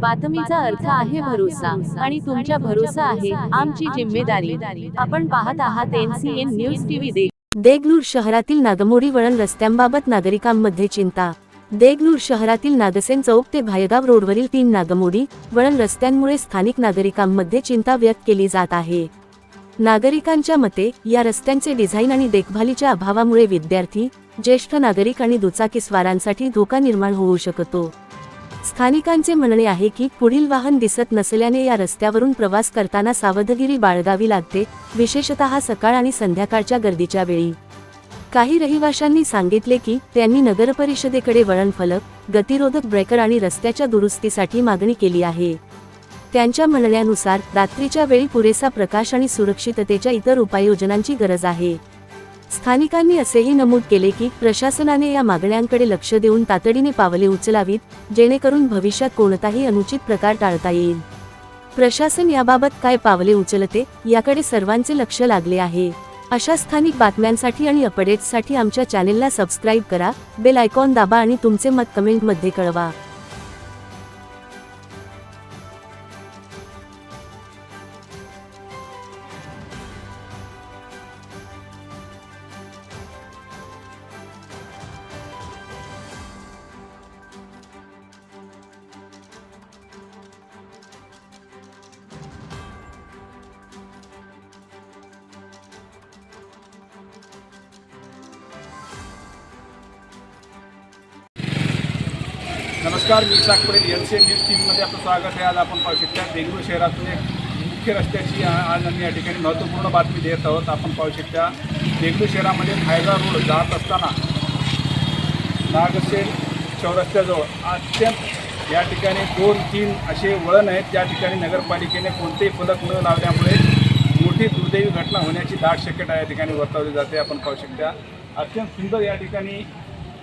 बातमीचा अर्थ आहे भरोसा आणि तुमच्या भरोसा आहे आमची जिम्मेदारी. आपण पाहत आहात एनसीएन न्यूज टीव्ही दे देगलूर शहरातील नागमोडी वळण रस्त्यांबाबत नागरिकांमध्ये चिंता. देगलूर शहरातील नागसेन चौक ते भायगाव रोडवरील तीन नागमोडी वळण रस्त्यांमुळे स्थानिक नागरिकांमध्ये चिंता व्यक्त केली जात आहे. नागरिकांच्या मते या रस्त्यांचे डिझाईन आणि देखभालीच्या अभावामुळे विद्यार्थी ज्येष्ठ नागरिक आणि दुचाकीस्वारांसाठी धोका निर्माण होऊ शकतो. स्थानिकांचे म्हणणे आहे की पुढील वाहन दिसत नसल्याने या रस्त्यावरून प्रवास करताना सावधगिरी बाळगावी लागते विशेषतः सकाळ आणि संध्याकाळच्या गर्दीच्या वेळी. काही रहिवाशांनी सांगितले की त्यांनी नगरपरिषदेकडे वळण फलक गतिरोधक ब्रेकर आणि रस्त्याच्या दुरुस्तीसाठी मागणी केली आहे. त्यांच्या म्हणण्यानुसार रात्रीच्या वेळी पुरेसा प्रकाश आणि सुरक्षिततेच्या इतर उपाययोजनांची गरज आहे. स्थानिकांनी असेही नमूद केले की प्रशासनाने या मागण्यांकडे लक्ष देऊन तातडीने पावले उचलावीत जेणेकरून भविष्यात कोणताही अनुचित प्रकार टाळता येईल. प्रशासन याबाबत काय पावले उचलते याकडे सर्वांचे लक्ष लागले आहे. अशा स्थानिक बातम्यांसाठी आणि अपडेट्ससाठी आमच्या चॅनेलला सबस्क्राईब करा बेल आयकॉन दाबा आणि तुमचे मत कमेंटमध्ये कळवा. नमस्कार मी Isaac L C N news टीममध्ये आपलं स्वागत आहे. आज आपण पाहू शकता बेंगळूर शहरातून एक मुख्य रस्त्याची आज आम्ही या ठिकाणी महत्त्वपूर्ण बातमी देत आहोत. आपण पाहू शकता बेंगळूर शहरामध्ये फायदा रोड जात असताना नागसेन चौरस्त्याजवळ अत्यंत या ठिकाणी दोन तीन असे वळण आहेत. त्या ठिकाणी नगरपालिकेने कोणतेही फलक न लावल्यामुळे मोठी दुर्दैवी घटना होण्याची दाट शक्यता या ठिकाणी वर्तवली जाते. आपण पाहू शकता अत्यंत सुंदर या ठिकाणी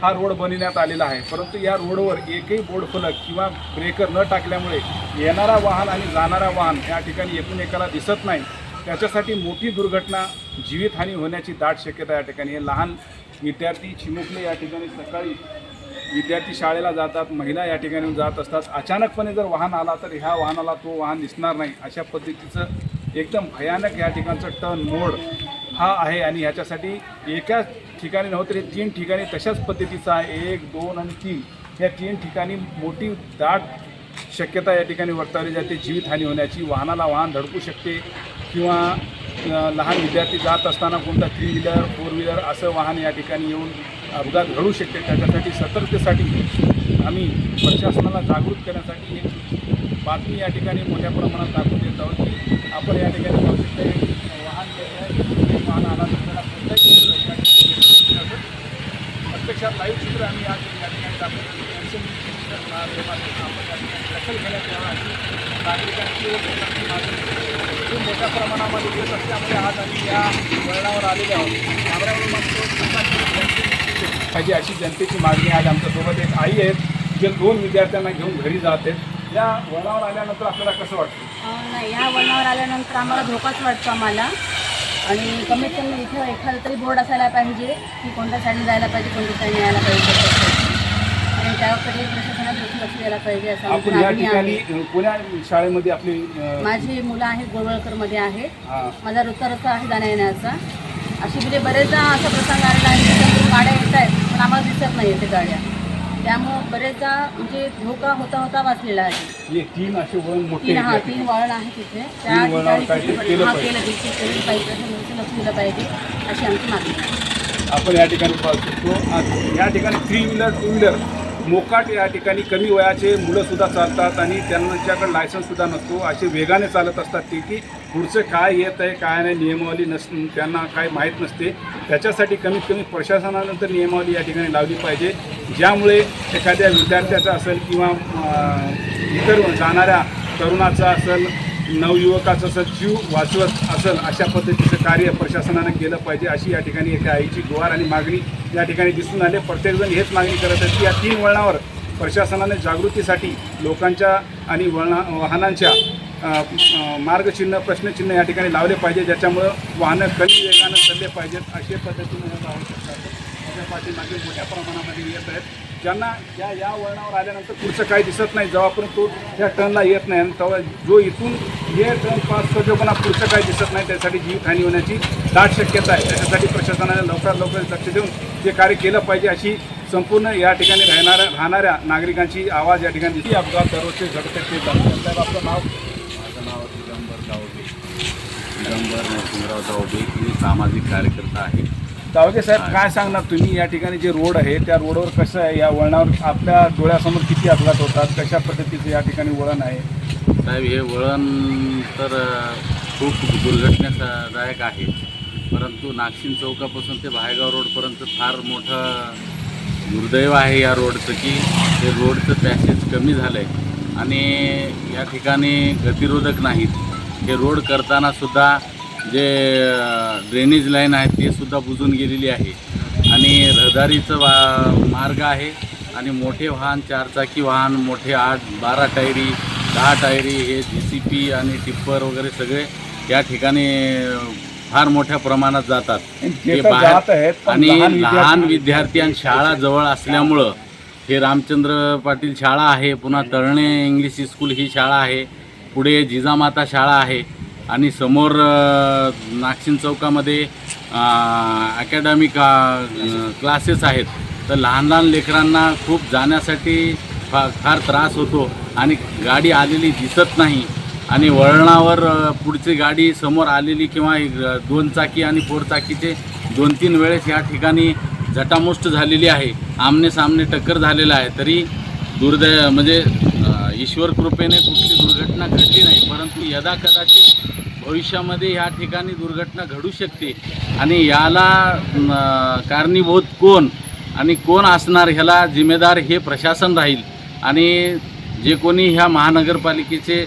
हा रोड बनविण्यात आलेला आहे. परंतु या रोडवर एकही बोर्ड फलक किंवा ब्रेकर न टाकल्यामुळे येणारा वाहन आणि जाणारा वाहन या ठिकाणी एकूण एकाला दिसत नाही. त्याच्यासाठी मोठी दुर्घटना जीवितहानी होण्याची दाट शक्यता या ठिकाणी आहे. लहान विद्यार्थी चिमुकले या ठिकाणी सकाळी विद्यार्थी शाळेला जातात महिला या ठिकाणी जात असतात. अचानकपणे जर वाहन आला तर ह्या वाहनाला तो वाहन दिसणार नाही अशा पद्धतीचं एकदम भयानक या ठिकाणचं टर्न मोड हा आहे आणि ह्याच्यासाठी एकाच ठिकाणी नव्हतं हे तीन ठिकाणी तशाच पद्धतीचा आहे एक दोन आणि तीन या तीन ठिकाणी मोठी दाट शक्यता या ठिकाणी वर्तवली जाते. जीवितहानी होण्याची वाहनाला वाहन धडकू शकते किंवा लहान विद्यार्थी जात असताना कोणता थ्री व्हीलर फोर व्हीलर असं वाहन या ठिकाणी येऊन अपघात घडू शकते. त्याच्यासाठी सतर्कतेसाठी आम्ही प्रशासनाला जागृत करण्यासाठी एक बातमी या ठिकाणी मोठ्या प्रमाणात दाखवून देत आहोत की आपण या ठिकाणी पाहू शकता एक वाहन जे आहे एक वाहन आला तर त्याला कोणताही चित्र या ठिकाणी दिसत नसतं. प्रत्यक्षात लाईव्ह चित्र आम्ही आज या ठिकाणी दाखवतो या दखल घेण्यात यावा अशी नागरिकांची मागणी खूप मोठ्या प्रमाणामध्ये येत असल्यामुळे आज आम्ही या वळणावर आलेले आहोत. आमरावरून पाहिजे अशी जनतेची मागणी आज आमच्यासोबत एक आई आहेत. जे दोन विद्यार्थ्यांना घेऊन घरी जात आहेत. या वळणावर आल्यानंतर आपल्याला कसं वाटतं? अं, नाही ह्या वळणावर आल्यानंतर आम्हाला धोकाच वाटतो आम्हाला. आणि कमीत कमी इथं एखादा तरी बोर्ड असायला पाहिजे की कोणत्या साईडने जायला पाहिजे कोणत्या साईडने यायला पाहिजे. आणि त्याकडे प्रशासनात देखील लक्ष द्यायला पाहिजे असं आमची आपण या मागणी ठिकाणी आहे. अ, पुण्या शाळेमध्ये आपली अ, माझी मुलं आहेत गोळवळकरमध्ये आहेत हा. माझा रोजचा रस्ता आहे जाण्या येण्याचा अशी म्हणजे बरेचदा असा प्रसंग आलेला आहे की गाड्या येत आहेत पण आम्हाला दिसत नाही ते गाड्या. त्यामुळं बरेचदा म्हणजे धोका होता होता वाचलेला आहे. हे तीन असे वळण मोठे तीन हा तीन. वळण आहे तिथे. त्या तीन वळणावर ठिकाणी काहीतरी चित्रपट- केलं हा, पाहिजे. केलं देखील केलं पाहिजे. असं लक्ष दिलं पाहिजे. अशी आमची मागणी आहे. आपण या ठिकाणी पाहू शकतो. आज या ठिकाणी थ्री व्हीलर टू व्हीलर मोकाट या ठिकाणी कमी वयाचे मुलंसुद्धा चालतात आणि त्यांच्याकडे लायसन्ससुद्धा नसतो. असे वेगाने चालत असतात ते की पुढचं काय येत आहे काय नाही नियमावली नस त्यांना काय माहीत नसते. त्याच्यासाठी कमीत कमी प्रशासनानंतर नियमावली या ठिकाणी लावली पाहिजे. ज्यामुळे एखाद्या विद्यार्थ्याचा असेल किंवा इतर जाणाऱ्या तरुणाचा असेल नवयुवकाचं असं जीव वाचवत असेल अशा पद्धतीचं कार्य प्रशासनानं केलं पाहिजे अशी या ठिकाणी एका आईची गुहार आणि मागणी या ठिकाणी दिसून आले. प्रत्येकजण हेच मागणी करत आहेत की या तीन वळणावर प्रशासनाने जागृतीसाठी लोकांच्या आणि वळणा वाहनांच्या मार्गचिन्ह प्रश्नचिन्ह या ठिकाणी लावले पाहिजे ज्याच्यामुळं वाहनं कमी वेगानं चालले पाहिजेत अशा पद्धतीने हे लावू शकतात त्याच्या पाठीमागे मोठ्या प्रमाणामध्ये येत आहेत. ज्यांना या या वळणावर आल्यानंतर पुढचं काही दिसत नाही जेव्हापर्यंत तो त्या टर्नला येत नाही आणि तेव्हा जो इथून हे टर्न पास करतो पण पुढचं काही दिसत नाही त्यासाठी जीवहानी होण्याची दाट शक्यता आहे. त्याच्यासाठी प्रशासनाने लवकरात लवकर लक्ष देऊन जे कार्य केलं पाहिजे अशी संपूर्ण या ठिकाणी राहणाऱ्या राहणाऱ्या नागरिकांची आवाज या ठिकाणी अपघात दररोजचे घडते ते आपलं नाव माझं नाव दिगंबर गावबे दिगंबर मी सामाजिक कार्यकर्ता आहे. दावगे साहेब काय सांगणार तुम्ही? या ठिकाणी जे रोड आहे त्या रोडवर कसं आहे? या वळणावर आपल्या डोळ्यासमोर किती अपघात होतात? कशा पद्धतीचं या ठिकाणी वळण आहे? साहेब हे वळण तर खूप दुर्घटनादायक आहे. परंतु नागशिन चौकापासून ते भायगाव रोडपर्यंत फार मोठं दुर्दैव आहे या रोडचं की ते रोडचं पॅसेज कमी झालं आहे आणि या ठिकाणी गतिरोधक नाहीत. हे रोड करताना सुद्धा जे ड्रेनेज लाईन आहे ते सुद्धा बुजून गेलेली आहे. आणि रहदारीचं वा मार्ग आहे. आणि मोठे वाहन चारचाकी वाहन मोठे आठ बारा टायरी दहा टायरी हे जी सी पी आणि टिप्पर वगैरे सगळे या ठिकाणी फार मोठ्या प्रमाणात जातात. हे बाहेर- आणि लहान विद्यार्थी आणि शाळा जवळ असल्यामुळं हे रामचंद्र पाटील शाळा आहे पुन्हा तळणे इंग्लिश स्कूल ही शाळा आहे पुढे जिजामाता शाळा आहे आणि समोर नागशिन चौकामध्ये अकॅडमिक क्लासेस आहेत. तर लहान लहान लेकरांना खूप जाण्यासाठी फा फार त्रास होतो आणि गाडी आलेली दिसत नाही आणि वळणावर पुढची गाडी समोर आलेली किंवा एक, दोन चाकी आणि फोर चाकीचे दोन तीन वेळेस या ठिकाणी झटामुष्ट झालेली आहे. आमने सामने टक्कर झालेला आहे. तरी दुर्दै म्हणजे ईश्वर कृपेने कुठली दुर्घटना घडली नाही. परंतु यदा कदाचित भविष्यामध्ये या ठिकाणी दुर्घटना घडू शकते. आणि याला कारणीभूत कोण आणि कोण असणार ह्याला जिम्मेदार हे प्रशासन राहील. आणि जे कोणी ह्या महानगरपालिकेचे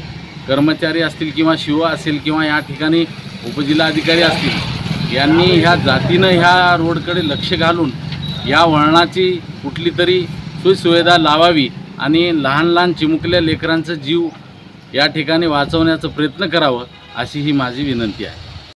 कर्मचारी असतील किंवा शिव असेल किंवा या ठिकाणी उपजिल्हाधिकारी असतील यांनी ह्या जातीनं ह्या रोडकडे लक्ष घालून या वळणाची कुठली तरी सोयीसुविधा लावावी आणि लहान लहान चिमुकल्या लेकरांचा जीव या ठिकाणी वाचवण्याचा प्रयत्न करावं अशी ही माझी विनंती आहे.